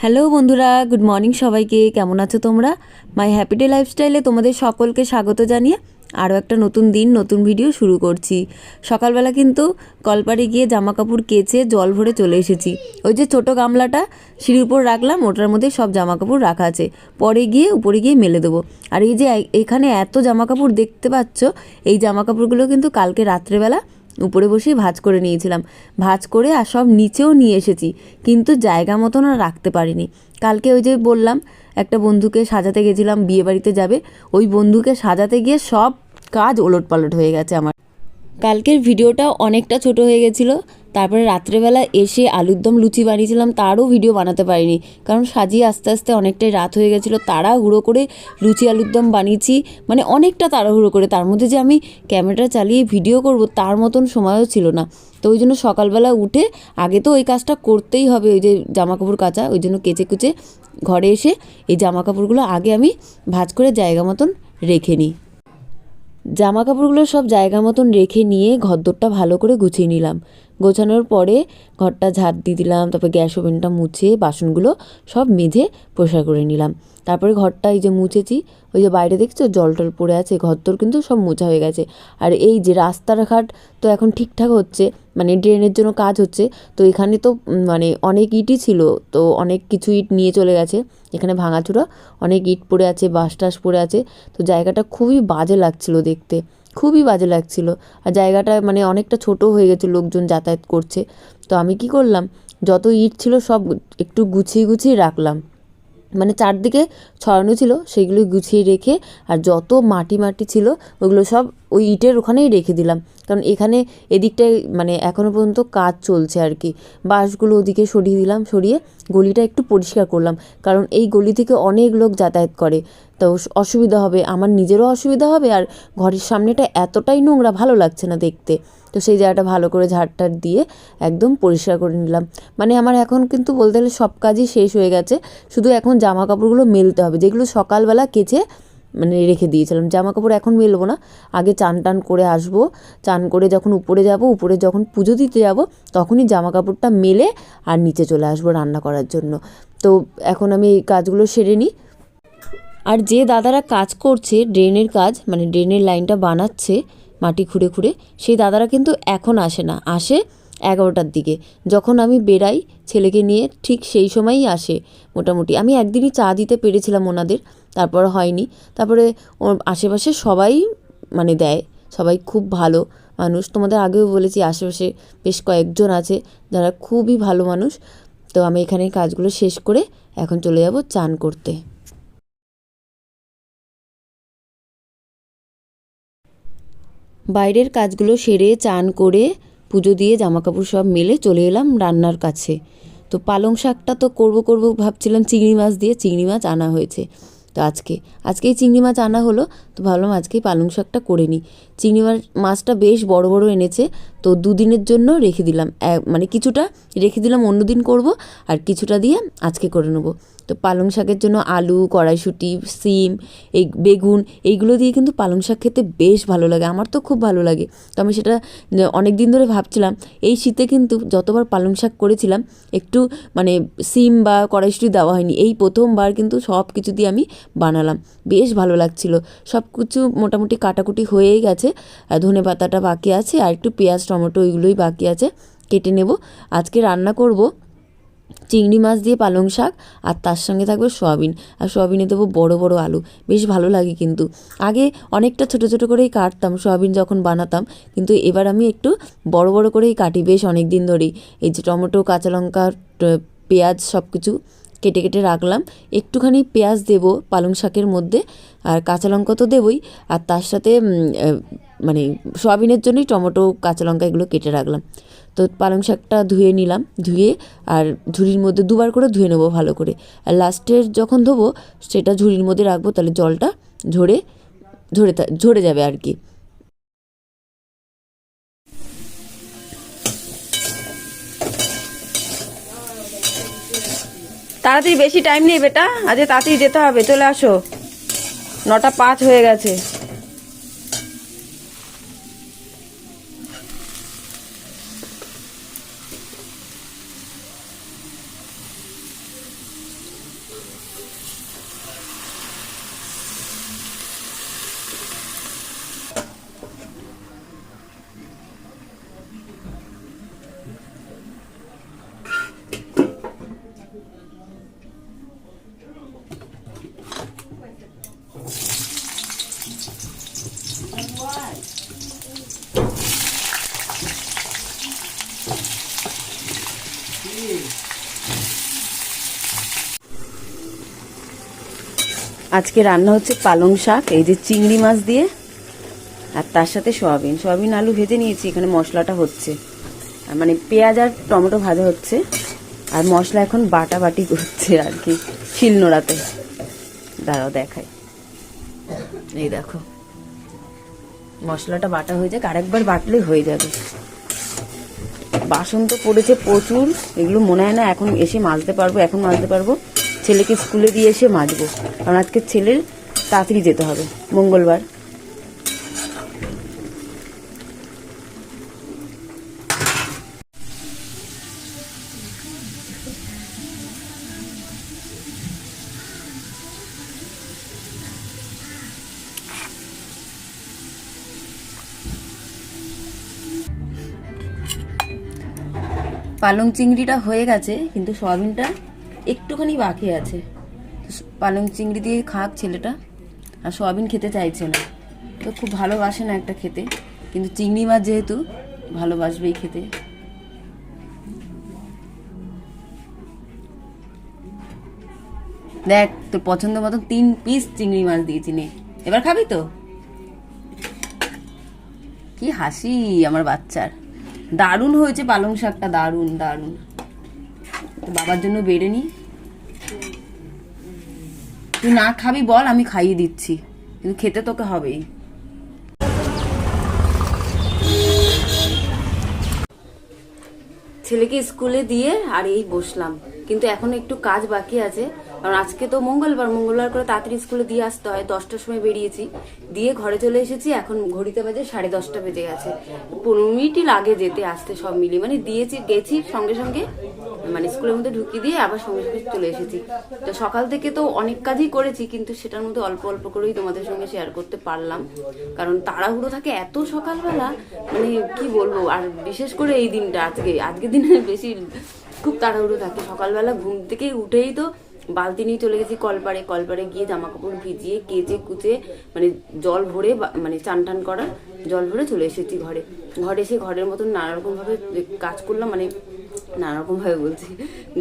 Hello বন্ধুরা, good morning সবাইকে। কেমন আছো তোমরা? মাই হ্যাপি ডে লাইফস্টাইলে তোমাদের সকলকে স্বাগত জানিয়ে আরও একটা নতুন দিন, নতুন ভিডিও শুরু করছি। সকালবেলা কিন্তু কলপাড়ে গিয়ে জামা কাপড় কেচে জল ভরে চলে এসেছি। ওই যে ছোটো গামলাটা, সিঁড়ির উপর রাখলাম, ওটার মধ্যে সব জামা কাপড় রাখা আছে। পরে গিয়ে উপরে গিয়ে মেলে দেবো। আর এই যে এখানে এত জামা কাপড় দেখতে পাচ্ছ, এই জামা কাপড়গুলো কিন্তু কালকে রাত্রেবেলা উপরে বসেই ভাজ করে নিয়েছিলাম। ভাজ করে আর সব নিচেও নিয়ে এসেছি, কিন্তু জায়গা মতন আর রাখতে পারিনি। কালকে ওই যে বললাম, একটা বন্ধুকে সাজাতে গেছিলাম বিয়ে বাড়িতে যাবে। ওই বন্ধুকে সাজাতে গিয়ে সব কাজ ওলট পালট হয়ে গেছে আমার। কালকের ভিডিওটা অনেকটা ছোট হয়ে গেছিল তারপরে রাত্রেবেলা এসে আলুর দম লুচি বানিয়েছিলাম, তারও ভিডিও বানাতে পারিনি। কারণ সাজিয়ে আস্তে আস্তে অনেকটাই রাত হয়ে গেছিল, তাড়াহুড়ো করে লুচি আলুর দম বানিয়েছি মানে অনেকটা তাড়াহুড়ো করে। তার মধ্যে যে আমি ক্যামেরাটা চালিয়ে ভিডিও করব, তার মতন সময়ও ছিল না। তো ওই জন্য সকালবেলা উঠে আগে তো ওই কাজটা করতেই হবে, ওই যে জামা কাপড় কাচা, ওই জন্য কেচে কুচে ঘরে এসে এই জামা কাপড়গুলো আগে আমি ভাজ করে জায়গা মতন রেখে নিই। জামা কাপড়গুলো সব জায়গা মতন রেখে নিয়ে ঘরদোরটা ভালো করে গুছিয়ে নিলাম। গোছানোর পরে ঘরটা ঝাড় দিয়ে দিলাম, তারপর গ্যাস ওভেনটা মুছে বাসনগুলো সব মেঝে পরিষ্কার করে নিলাম। তারপরে ঘরটা এই যে মুছেছি, ওই যে বাইরে দেখছ জল টল পড়ে আছে ঘর তোর কিন্তু সব মোছা হয়ে গেছে। আর এই যে রাস্তাঘাট তো এখন ঠিকঠাক হচ্ছে মানে ড্রেনের জন্য কাজ হচ্ছে, তো এখানে তো মানে অনেক ইটই ছিল, তো অনেক কিছু ইট নিয়ে চলে গেছে। এখানে ভাঙাচুরা অনেক ইট পড়ে আছে বাঁশ টাস পড়ে আছে, তো জায়গাটা খুবই বাজে লাগছিল দেখতে। খুবই বাজে লাগছিল। আর জায়গাটা মানে অনেকটা ছোট হয়ে গেছে, লোকজন যাতায়াত করছে। তো আমি কি করলাম, যত ইট ছিল সব একটু গুছিয়ে গুছিয়ে রাখলাম। মানে চারদিকে ছড়ানো ছিল, সেগুলো গুছিয়ে রেখে আর যত মাটি মাটি ছিল, ওগুলো সব ওই ইটের ওখানেই রেখে দিলাম। কারণ এখানে এদিকটায় মানে এখনও পর্যন্ত কাজ চলছে আর কি। বাঁশগুলো ওদিকে সরিয়ে দিলাম, সরিয়ে গলিটা একটু পরিষ্কার করলাম। কারণ এই গলি থেকে অনেক লোক যাতায়াত করে। তো অসুবিধা হবে, আমার নিজেরও অসুবিধা হবে আর ঘরের সামনেটা এতটাই নোংরা ভালো লাগছে না দেখতে। তো সেই জায়গাটা ভালো করে ঝাড়টার দিয়ে একদম পরিষ্কার করে নিলাম। মানে আমার এখন কিন্তু বলতে গেলে সব কাজই শেষ হয়ে গেছে। শুধু এখন জামা কাপড়গুলো মেলতে হবে, যেগুলো সকালবেলা কেচে মানে রেখে দিয়েছিলাম। জামা কাপড় এখন মেলবো না। আগে চান টান করে আসব। চান করে যখন উপরে যাব, উপরে যখন পুজো দিতে যাব, তখনই জামা কাপড়টা মেলে আর নিচে চলে আসব রান্না করার জন্য। তো এখন আমি এই কাজগুলো সেরে নিই। আর যে দাদারা কাজ করছে, ড্রেনের কাজ মানে ড্রেনের লাইনটা বানাচ্ছে, মাটি খুঁড়ে খুঁড়ে, সেই দাদারা কিন্তু এখন আসে না। আসে এগারোটার দিকে। যখন আমি বেরাই ছেলেকে নিয়ে ঠিক সেই সময়ই আসে মোটামুটি। আমি একদিনই চা দিতে পেরেছিলাম ওনাদের। তারপর হয়নি। তারপরে ওর আশেপাশে সবাই মানে দেয়, সবাই খুব ভালো মানুষ। তোমাদের আগেও বলেছি, আশেপাশে বেশ কয়েকজন আছে যারা খুবই ভালো মানুষ। তো আমি এখানে কাজগুলো শেষ করে এখন চলে যাব চান করতে। বাইরের কাজগুলো সেরে, চান করে, পুজো দিয়ে জামাকাপড় সব মেলে চলে এলাম রান্নার কাছে। তো পালং শাকটা তো করব করব ভাবছিলাম, চিংড়ি মাছ দিয়ে চিংড়ি মাছ আনা হয়েছে। তো আজকে আজকেই চিংড়ি মাছ আনা হলো, তো ভাবলাম আজকেই পালং শাকটা করে নিই। চিংড়ি মাছ, মাছটা বেশ বড় বড় এনেছে, তো দুদিনের জন্য রেখে দিলাম। মানে কিছুটা রেখে দিলাম অন্য দিন করব, আর কিছুটা দিয়ে আজকে করে নেব। তো পালং শাকের জন্য আলু, কড়াইশুঁটি, সিম, এই বেগুন, এইগুলো দিয়ে কিন্তু পালং শাক খেতে বেশ ভালো লাগে, আমার তো খুব ভালো লাগে। তো আমি সেটা অনেক দিন ধরে ভাবছিলাম, এই শীতে কিন্তু যতবার পালং শাক করেছিলাম, একটু মানে সিম বা কড়াইশুঁটি দেওয়া হয়নি। এই প্রথমবার কিন্তু সব কিছু দিয়ে আমি বানালাম। বেশ ভালো লাগছিল। সব কিছু মোটামুটি কাটাকুটি হয়েই গেছে। ধনে পাতাটা বাকি আছে, আর একটু পেঁয়াজ, টমেটো ওইগুলোই বাকি আছে। কেটে নেব। আজকে রান্না করব চিংড়ি মাছ দিয়ে পালং শাক, আর তার সঙ্গে থাকবে সোয়াবিন। আর সোয়াবিনে দেবো বড় বড় আলু। বেশ ভালো লাগে কিন্তু। আগে অনেকটা ছোট ছোট করেই কাটতাম, সোয়াবিন যখন বানাতাম। কিন্তু এবার আমি একটু বড় বড় করেই কাটি। বেশ অনেক দিন ধরেই। এই যে টমেটো, কাঁচা লঙ্কা পেঁয়াজ সব কিছু কেটে কেটে রাখলাম। একটুখানি পেঁয়াজ দেবো পালং শাকের মধ্যে, আর কাঁচা লঙ্কা তো দেবই। আর তার সাথে মানে সয়াবিনের জন্যই টমেটো, কাঁচা লঙ্কা এগুলো কেটে রাখলাম। তো পালং শাকটা ধুয়ে নিলাম, ধুয়ে আর ঝুড়ির মধ্যে দুবার করে ধুয়ে নেব ভালো করে। আর লাস্টের যখন ধোবো, সেটা ঝুড়ির মধ্যে রাখব, তাহলে জলটা ঝরে ঝরে ঝরে যাবে আর কি। তাড়াতাড়ি বেশি টাইম নেই বেটা, আজকে তাড়াতাড়ি যেতে হবে, চলে আসো। নটা পাঁচ হয়ে গেছে। আজকে রান্না হচ্ছে পালং শাক, এই যে চিংড়ি মাছ দিয়ে, আর তার সাথে সয়াবিন। সয়াবিন, আলু ভেজে নিয়েছি, এখানে মশলাটা হচ্ছে। মানে পেঁয়াজ আর টমেটো ভাজা হচ্ছে। আর মশলা এখন বাটা বাটি করছে আর কি, শিলনোড়াতে। দাঁড়াও, দেখাই। এই দেখো। মশলাটা বাটা হয়ে যাক, আরেকবার বাটলেই হয়ে যাবে। বাসন তো পড়েছে প্রচুর, এগুলো মনে হয় না এখন এসে মাজতে পারব, এখন মাজতে পারব। ছেলেকে স্কুলে দিয়ে এসে মাজবো। কারণ আজকে ছেলের তাড়াতাড়ি যেতে হবে। মঙ্গলবার। পালং চিংড়িটা হয়ে গেছে, কিন্তু সয়াবিনটা একটুখানি বাকি আছে। পালং চিংড়ি দিয়ে খাক ছেলেটা। আর সোয়াবিন খেতে চাইছে না। তো খুব ভালোবাসে না একটা খেতে। কিন্তু চিংড়ি মাছ যেহেতু, ভালোবাসবেই খেতে। দেখ, তোর পছন্দ মতো তিন পিস চিংড়ি মাছ দিয়েছি নে। এবার খাবি তো? কি হাসি আমার বাচ্চার। দারুণ হয়েছে পালং শাকটা, দারুণ দারুণ। বাবার জন্য বেড়ে নি। তুই না খাবি বল, আমি খাইয়ে দিচ্ছি। কিন্তু খেতে তোকে হবেই। ছেলেকে স্কুলে দিয়ে আর এই বসলাম। কিন্তু এখন একটু কাজ বাকি আছে। কারণ আজকে তো মঙ্গলবার মঙ্গলবার করে তাড়াতাড়ি স্কুলে দিয়ে আসতে হয়, দশটার সময় বেরিয়েছি। দিয়ে ঘরে চলে এসেছি, এখন ঘড়িতে বাজে সাড়ে দশটা বেজে গেছে। পনেরো মিনিটই লাগে যেতে, আসতে সব মিলিয়ে। মানে দিয়েছি, গেছি সঙ্গে সঙ্গে মানে স্কুলের মধ্যে ঢুকিয়ে দিয়ে আবার সঙ্গে সঙ্গে চলে এসেছি। তো সকাল থেকে তো অনেক কাজই করেছি, কিন্তু সেটার মধ্যে অল্প অল্প করেই তোমাদের সঙ্গে শেয়ার করতে পারলাম। কারণ তাড়াহুড়ো থাকে এত সকালবেলা মানে কি বলব? আর বিশেষ করে এই দিনটা, আজকে, আজকের দিনে বেশি খুব তাড়াহুড়ো থাকে। সকালবেলা ঘুম থেকে উঠেই তো বালতি নিয়ে চলে গেছি কলপাড়ে। কলপাড়ে গিয়ে জামা কাপড় ভিজিয়ে কেচে কুচে মানে জল ভরে মানে চান টান করার জল ভরে চলে এসেছি ঘরে। ঘরে এসে ঘরের মতন নানা রকম ভাবে কাজ করলাম মানে নানা রকম ভাবে বলছি।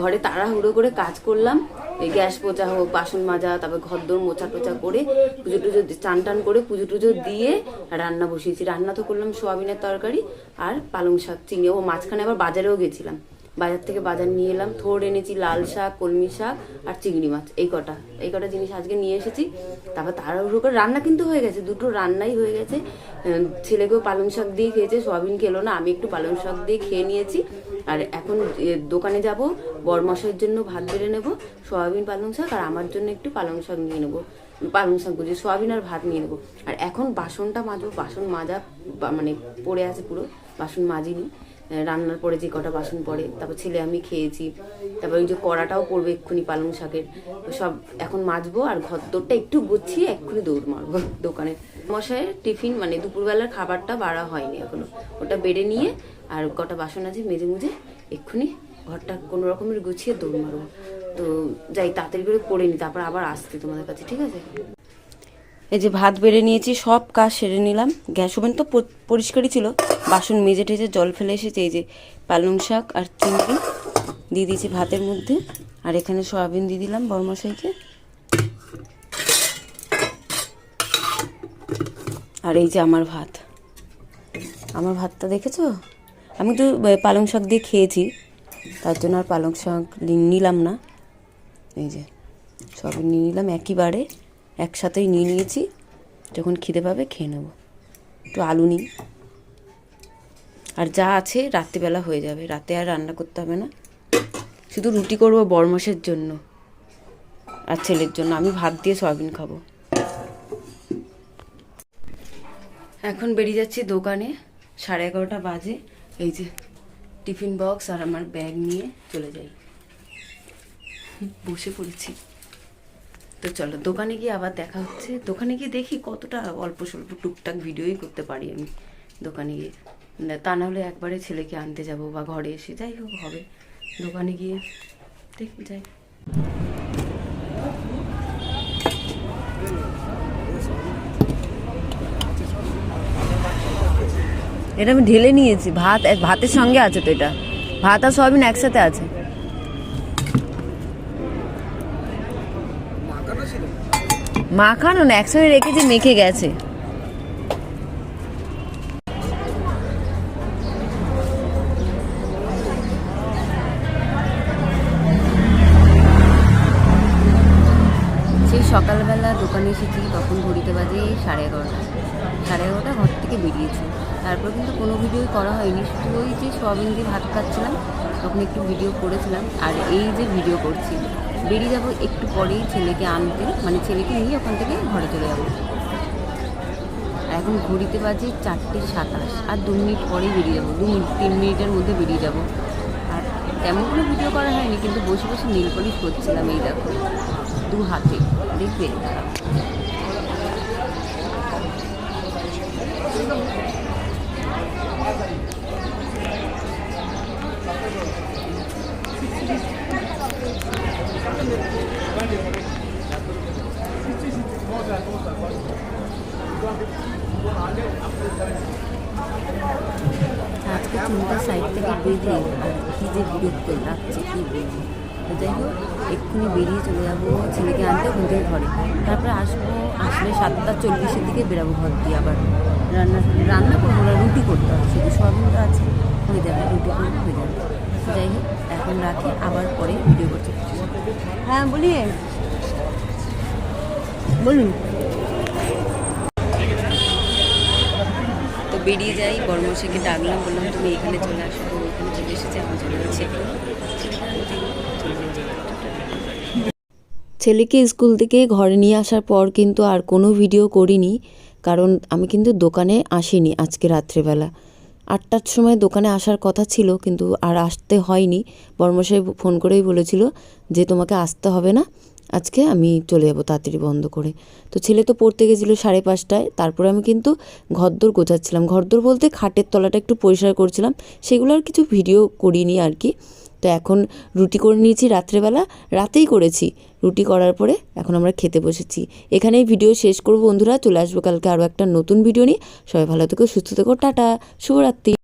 ঘরে তাড়াহুড়ো করে কাজ করলাম, এই গ্যাস পোচা হোক, বাসন মাজা, তারপর ঘর দোর মোছা টোচা করে পুজো টুজো চান টান করে পুজো টুজো দিয়ে রান্না বসিয়েছি। রান্না তো করলাম সোয়াবিনের তরকারি আর পালং শাক, চিংড়ি। ও মাঝখানে আবার বাজারেও গেছিলাম। বাজার থেকে বাজার নিয়ে এলাম। থোড় এনেছি লাল শাক, কলমি শাক আর চিংড়ি মাছ। এই কটা এই কটা জিনিস আজকে নিয়ে এসেছি। তারপর তাড়াহুড়ো করে রান্না কিন্তু হয়ে গেছে, দুটো রান্নাই হয়ে গেছে। ছেলেকেও পালং শাক দিয়ে খেয়েছে, সোয়াবিন খেলো না, আমি একটু পালং শাক দিয়ে খেয়ে নিয়েছি। আর এখন দোকানে যাব, বরমশাইয়ের জন্য ভাত বেড়ে নেব, সোয়াবিন পালং শাক আর আমার জন্য একটু পালং শাক নিয়ে নেব, পালং শাক বুঝি, সোয়াবিন আর ভাত নিয়ে নেব। আর এখন বাসনটা মাজবো, বাসন মাজা মানে পড়ে আছে পুরো, বাসন মাজিনি। রান্নার পরে যে কটা বাসন পড়ে, তারপর ছেলে আমি খেয়েছি, তারপর ওই যে কড়াটাও পড়বে এক্ষুনি পালং শাকের। সব এখন মাজবো আর ঘর দৌড়টা একটু গুছিয়ে এক্ষুনি দৌড় মারবো দোকানে। মশাইয়ের টিফিন মানে দুপুরবেলার খাবারটা বাড়া হয়নি এখনও। ওটা বেড়ে নিয়ে আর কটা বাসন আছে মেজে মুজে এক্ষুনি ঘরটা কোনো রকমের গুছিয়ে দৌড় মারবো। তো যাই, তাড়াতাড়ি করে করে নি, তারপর আবার আসতে তোমাদের কাছে, ঠিক আছে? এই যে ভাত বেড়ে নিয়েছি, সব কাজ সেরে নিলাম। গ্যাস ওভেন তো পরিষ্কারই ছিল। বাসন মেজে টেজে জল ফেলে এসেছে, এই যে পালং শাক আর চিংড়ি। দিয়ে দিয়েছি ভাতের মধ্যে। আর এখানে সয়াবিন দিয়ে দিলাম বরমশাইকে। আর এই যে আমার ভাত। আমার ভাতটা দেখেছ? আমি তো পালং শাক দিয়ে খেয়েছি। তার জন্য আর পালং শাক নিলাম না। এই যে সবই নিয়ে নিলাম একইবারে একসাথেই নিয়ে নিয়েছি, যখন খিদে পাবে খেয়ে নেব। একটু আলু নিই। আর যা আছে রাত্রিবেলা হয়ে যাবে, রাতে আর রান্না করতে হবে না। শুধু রুটি করব বরমাসের জন্য আর ছেলের জন্য। আমি ভাত দিয়ে সয়াবিন খাব। এখন বেরিয়ে যাচ্ছি দোকানে, সাড়ে এগারোটা বাজে। এই যে টিফিন বক্স আর আমার ব্যাগ নিয়ে চলে যাই। বসে পড়েছি। তো চলো, দোকানে গিয়ে আবার দেখা হচ্ছে। দোকানে গিয়ে দেখি কতটা অল্প স্বল্প টুকটাক ভিডিওই করতে পারি আমি দোকানে গিয়ে। তা না হলে একবারে ছেলেকে আনতে যাব বা ঘরে এসে, যাই হোক, হবে। দোকানে গিয়ে দেখি, যাই। এটা আমি ঢেলে নিয়েছি, ভাত, ভাতের সঙ্গে আছে তো এটা। ভাত আর সয়াবিন একসাথে আছে। মাখানো না একসঙ্গে রেখেছি মেখে গেছে। সেই সকালবেলা দোকানে এসেছি তখন ঘড়িতে বাজে সাড়ে এগারোটা। সাড়ে এগারোটা ঘর থেকে বেরিয়েছি। তারপর কিন্তু কোনো ভিডিওই করা হয়নি। শুধু ওই যে সোয়াবিন দিয়ে ভাত খাচ্ছিলাম, তখন একটু ভিডিও করেছিলাম। আর এই যে ভিডিও করছি বেরিয়ে যাব একটু পরেই ছেলেকে আনতে মানে ছেলেকে নিয়ে ওখান থেকে ঘরে চলে যাব এখন ঘড়িতে বাজে চারটে সাতাশ, আর দু মিনিট পরেই বেরিয়ে যাব, দু মিনিট, তিন মিনিটের মধ্যে বেরিয়ে যাব আর তেমন কোনো ভিডিও করা হয়নি, কিন্তু বসে বসে নীল পলিশ করছিলাম এই দেখো, দু হাতে, দেখবে দাঁড়াও। আজকে চুলটা সাইড থেকে বেঁধে আর কি যে বিরক্ত লাগছে কি বলব? যাই হোক, এক্ষুনি বেরিয়ে চলে যাব ছেলেকে আনতে ওখান ঘরে। তারপরে আসব, আসলে সাতটা চল্লিশের দিকে বেরাবো ঘর দিয়ে আবার। রান্না রান্না করব না, রুটি করতে হবে। শুধু সোয়াবিনটা আছে। হয়ে যাবে, রুটি করব, হয়ে যাবে। যাই হোক, এখন রাখি, আবার পরে ভিডিও করতে হ্যাঁ বলিয়ে বলুন। তো বেরিয়ে যাই বর্মশাকে ডাকলাম বললাম তুমি এখানে চলে আসো তো এখানে চলে এসেছে এখন চলে যাচ্ছে। ছেলেকে স্কুল থেকে ঘরে নিয়ে আসার পর কিন্তু আর কোনো ভিডিও করিনি কারণ আমি কিন্তু দোকানে আসিনি আজকে রাত্রেবেলা। আটটার সময় দোকানে আসার কথা ছিল, কিন্তু আর আসতে হয়নি। বর্মশাই ফোন করেই বলেছিল যে, তোমাকে আসতে হবে না, আজকে আমি চলে যাব তাড়াতাড়ি বন্ধ করে। তো ছেলে তো পড়তে গেছিল সাড়ে পাঁচটায়, তারপরে আমি কিন্তু ঘরদোর গোছাচ্ছিলাম। ঘরদোর বলতে খাটের তলাটা একটু পরিষ্কার করছিলাম, সেগুলো আর কিছু ভিডিও করিনি আর কি। তো এখন রুটি করে নিয়েছি রাত্রেবেলা, রাতেই করেছি। রুটি করার পরে এখন আমরা খেতে বসেছি। এখানেই ভিডিও শেষ করব বন্ধুরা, চলে আসব কালকে আরও একটা নতুন ভিডিও নিয়ে। সবাই ভালো থেকো, সুস্থ থেকো, টাটা, শুভরাত্রি।